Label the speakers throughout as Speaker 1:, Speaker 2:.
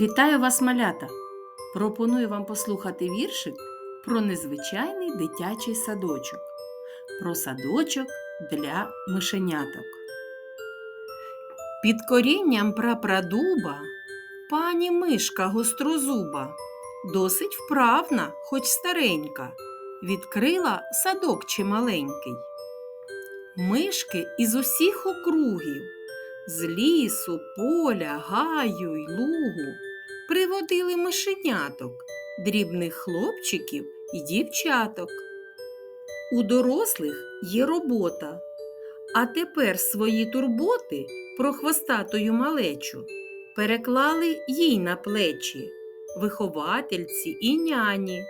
Speaker 1: Вітаю вас, малята! Пропоную вам послухати віршик про незвичайний дитячий садочок. Про садочок для мишеняток. Під корінням прапрадуба пані мишка гострозуба, досить вправна, хоч старенька, відкрила садок чималенький. Мишки із усіх округів, з лісу, поля, гаю й лугу приводили мишеняток, дрібних хлопчиків і дівчаток. У дорослих є робота, а тепер свої турботи про хвостатою малечу переклали їй на плечі виховательці і няні,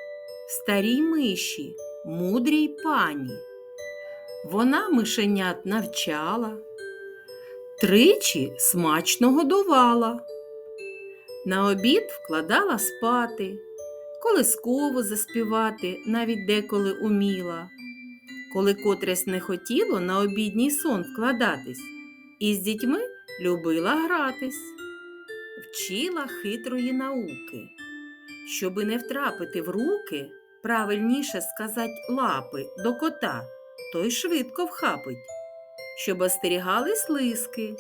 Speaker 1: старій миші, мудрій пані. Вона мишенят навчала, тричі смачно годувала. На обід вкладала спати, колисково заспівати навіть деколи уміла, коли котресь не хотіло на обідній сон вкладатись, і з дітьми любила гратись, вчила хитрої науки, щоби не втрапити в руки, правильніше сказать лапи до кота, той швидко вхапить, щоб остерігались лиски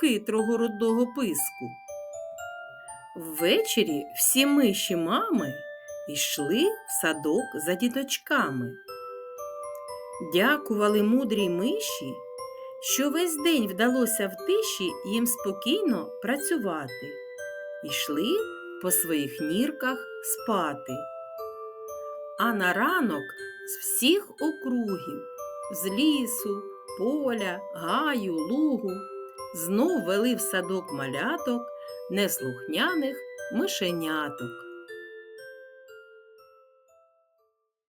Speaker 1: хитрого рудого писку. Ввечері всі миші мами йшли в садок за діточками. Дякували мудрій миші, що весь день вдалося в тиші їм спокійно працювати. Йшли по своїх нірках спати. А на ранок з всіх округів, з лісу, поля, гаю, лугу, знов вели в садок маляток неслухняних мишеняток.